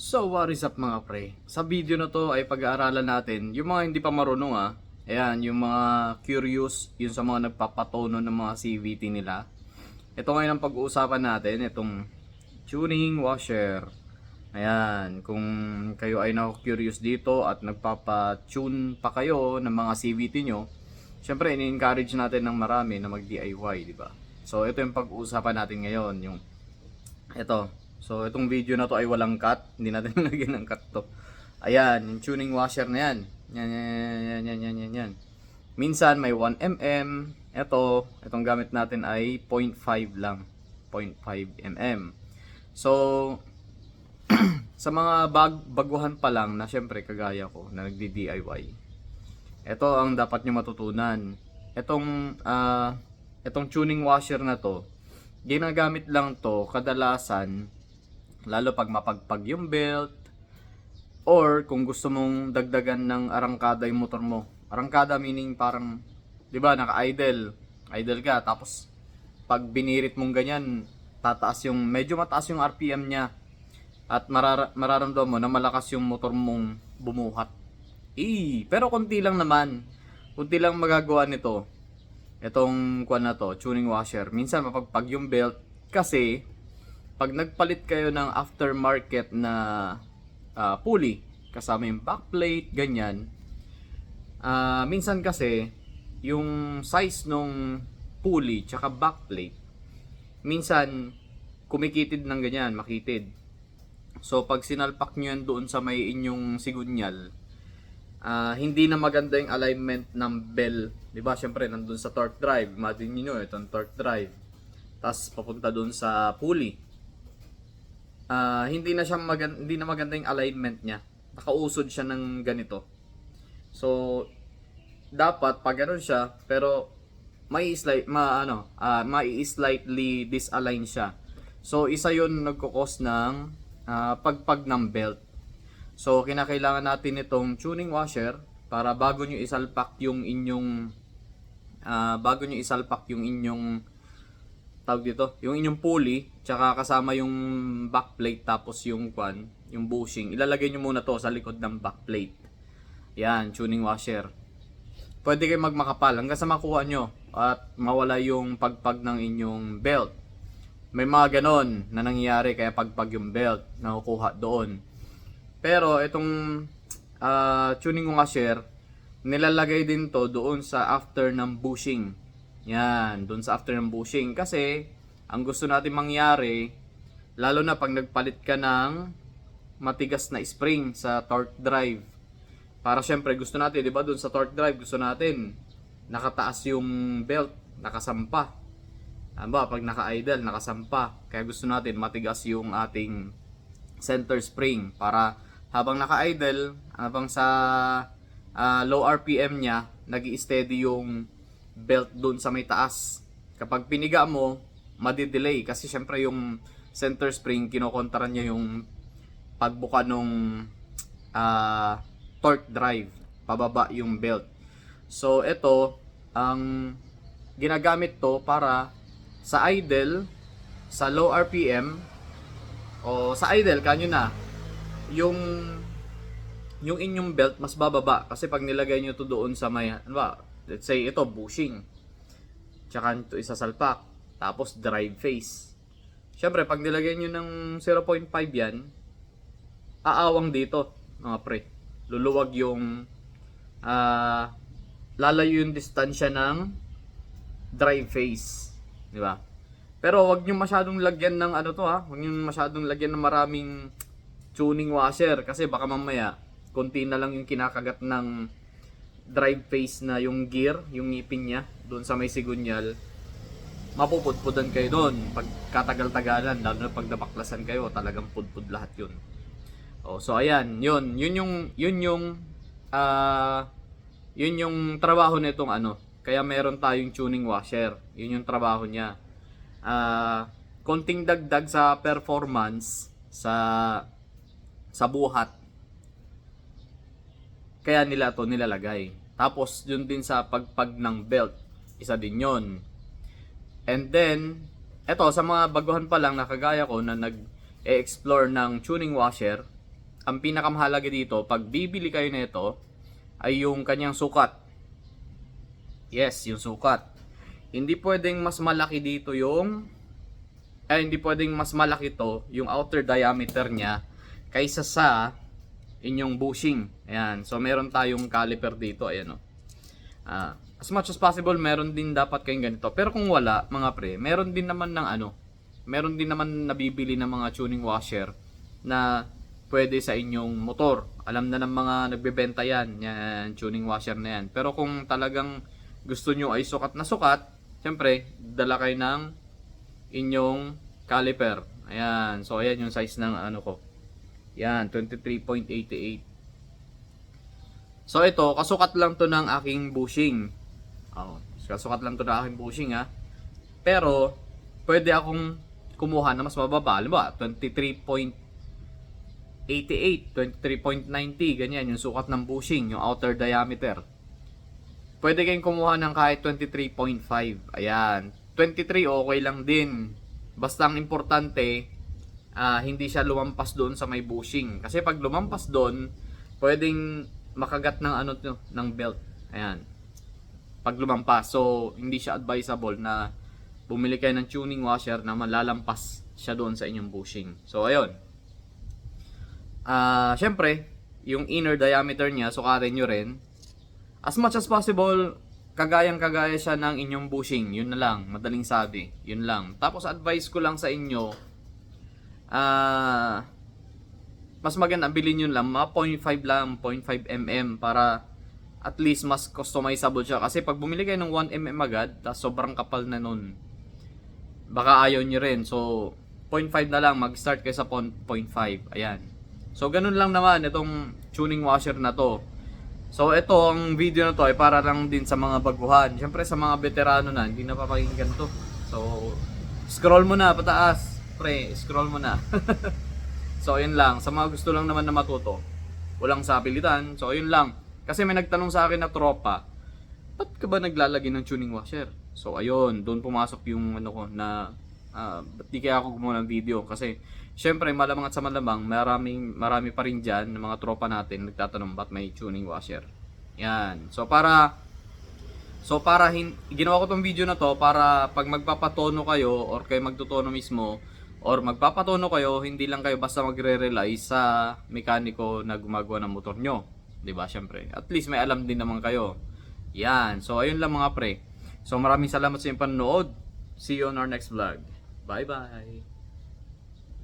So what is up mga pre? Sa video na to ay pag-aaralan natin yung mga hindi pa marunong ah. Ayan, yung mga curious, yung sa mga nagpapatono ng mga CVT nila. Ito ngayon ang pag-uusapan natin, itong tuning washer. Ayan, kung kayo ay na-curious dito at nagpapa-tune pa kayo ng mga CVT nyo, syempre ini-encourage natin ng marami na mag-DIY, di ba? So ito yung pag-uusapan natin ngayon, yung ito. So, itong video na to ay walang cut. Hindi natin nilagyan ng cut to. Ayan, yung tuning washer na yan. Yan, yan, yan, yan, yan, yan, yan. Minsan may 1mm. Ito, itong gamit natin ay 0.5 lang. 0.5 mm. So, sa mga bag baguhan pa lang na syempre kagaya ko na nagdi-DIY. Ito ang dapat nyo matutunan. Itong ah, itong tuning washer na to, ginagamit lang to kadalasan lalo pag mapagpag yung belt or kung gusto mong dagdagan ng arangkada yung motor mo. Arangkada meaning parang 'di ba naka-idle. Idle ka tapos pag binirit mong ganyan, tataas yung medyo mataas yung RPM niya at marara- mararamdaman mo na malakas yung motor mong bumuhat. Eh, pero konti lang naman. Kunti lang magagawa nito. Itong kuan na to, tuning washer. Minsan mapagpag yung belt kasi pag nagpalit kayo ng aftermarket na ah, pulley kasama yung backplate, ganyan. ah, minsan kasi yung size nung pulley tsaka backplate minsan kumikitid ng ganyan, makitid. So pag sinalpak nyo yan doon sa may inyong sigunyal, ah, hindi na maganda yung alignment ng bell. 'Di ba? Syempre nandun sa torque drive, imagine niyo itong torque drive. Tapos papunta doon sa pulley. Ah, hindi na siya maganda, hindi na maganda yung alignment niya. Nakausod siya ng ganito. So dapat pag ganun siya, pero may slight ma ano, ah, may slightly disalign siya. So isa 'yon nagko-cause ng ah, pagpag ng belt. So kinakailangan natin itong tuning washer para bago nyo isalpak yung inyong ah, bago nyo isalpak yung inyong tawag dito, yung inyong pulley, tsaka kasama yung backplate tapos yung kwan, yung bushing. Ilalagay nyo muna to sa likod ng backplate. Yan, tuning washer. Pwede kayo magmakapal hanggang sa makuha nyo at mawala yung pagpag ng inyong belt. May mga ganon na nangyayari kaya pagpag yung belt nakukuha doon. Pero itong ah, tuning washer, nilalagay din to doon sa after ng bushing. Yan, doon sa after ng bushing. Kasi, ang gusto natin mangyari, lalo na pag nagpalit ka ng matigas na spring sa torque drive. Para syempre, gusto natin, di ba, doon sa torque drive, gusto natin, nakataas yung belt, nakasampa. Ano ba, pag naka-idle, nakasampa. Kaya gusto natin, matigas yung ating center spring para habang naka-idle, habang sa ah, low RPM niya, nag steady yung belt doon sa may taas. Kapag piniga mo, madidelay kasi syempre yung center spring kinokontra niya yung pagbuka nung ah, torque drive, pababa yung belt. So ito ang ginagamit to para sa idle, sa low RPM o sa idle kanyo na yung yung inyong belt mas bababa kasi pag nilagay nyo to doon sa may ano ba let's say ito bushing. Tsaka ito isasalpak. Tapos drive face. Syempre pag nilagay nyo ng 0.5 yan aawang dito mga pre. Luluwag yung ah lalayo yung distansya ng drive face. Di ba? Pero wag niyo masyadong lagyan ng ano to ha? Wag niyo masyadong lagyan ng maraming tuning washer. Kasi baka mamaya konti na lang yung kinakagat ng drive face na yung gear, yung ngipin niya doon sa may sigunyal. Mapupudpudan kayo doon pag katagal-tagalan lalo na pag nabaklasan kayo, talagang pudpud lahat 'yun. Oh, so ayan, 'yun, 'yun yung 'yun yung ah 'yun yung trabaho nitong ano. Kaya meron tayong tuning washer. 'Yun yung trabaho niya. Ah, konting dagdag sa performance sa sa buhat kaya nila to nilalagay. Tapos, yun din sa pagpag ng belt. Isa din yon. And then, eto, sa mga baguhan pa lang na kagaya ko na nag-explore ng tuning washer, ang pinakamahalaga dito, pag bibili kayo nito, ay yung kanyang sukat. Yes, yung sukat. Hindi pwedeng mas malaki dito yung ay hindi pwedeng mas malaki to yung outer diameter niya kaysa sa inyong bushing. Ayan. So meron tayong caliper dito, ayan oh. Ah, as much as possible meron din dapat kayong ganito. Pero kung wala, mga pre, meron din naman ng ano, meron din naman nabibili ng mga tuning washer na pwede sa inyong motor. Alam na ng mga nagbebenta yan, yan tuning washer na yan. Pero kung talagang gusto nyo ay sukat na sukat, syempre, dala kayo ng inyong caliper. Ayan. So, ayan yung size ng ano ko. Yan, 23.88. So, ito, kasukat lang to ng aking bushing. Oh, kasukat lang to ng aking bushing ha. Pero, pwede akong kumuha na mas mababa. Alam ba, 23.88, 23.90, ganyan, yung sukat ng bushing, yung outer diameter. Pwede kayong kumuha ng kahit 23.5. Ayan. 23 okay lang din. Basta ang importante, ah, hindi siya lumampas doon sa may bushing. Kasi pag lumampas doon, pwedeng makagat ng ano to, ng belt. Ayan. Pag lumampas. So, hindi siya advisable na bumili kayo ng tuning washer na malalampas siya doon sa inyong bushing. So, ayun. Ah, syempre, yung inner diameter niya, sukatin nyo rin. As much as possible, kagayang kagaya siya ng inyong bushing. Yun na lang, madaling sabi. Yun lang. Tapos advice ko lang sa inyo, ah, mas maganda bilhin yun lang, mga 0.5 lang, 0.5 mm para at least mas customizable siya. Kasi pag bumili kayo ng 1 mm agad, tas sobrang kapal na nun, baka ayaw nyo rin. So, 0.5 na lang, mag-start kayo sa 0.5. Ayan. So, ganun lang naman itong tuning washer na to. So, ito, ang video na to ay para lang din sa mga baguhan. Siyempre, sa mga veterano na, hindi na papakinggan to. So, scroll mo na, pataas. Pre, scroll mo na. so, yun lang. Sa mga gusto lang naman na matuto, walang sapilitan. So, yun lang. Kasi may nagtanong sa akin na tropa, ba't ka ba naglalagay ng tuning washer? So, ayun, doon pumasok yung ano ko na, ah, ba't di kaya ako gumawa ng video? Kasi, syempre, malamang at sa malamang, maraming, marami pa rin dyan ng mga tropa natin nagtatanong ba't may tuning washer. Yan. So, para, so para, hin, ginawa ko tong video na to para pag magpapatono kayo or kayo magtutono mismo, or magpapatono kayo, hindi lang kayo basta magre-rely sa mekaniko na gumagawa ng motor nyo. ba Syempre. At least may alam din naman kayo. Yan. So, ayun lang mga pre. So, maraming salamat sa inyong panonood. See you on our next vlog. Bye-bye.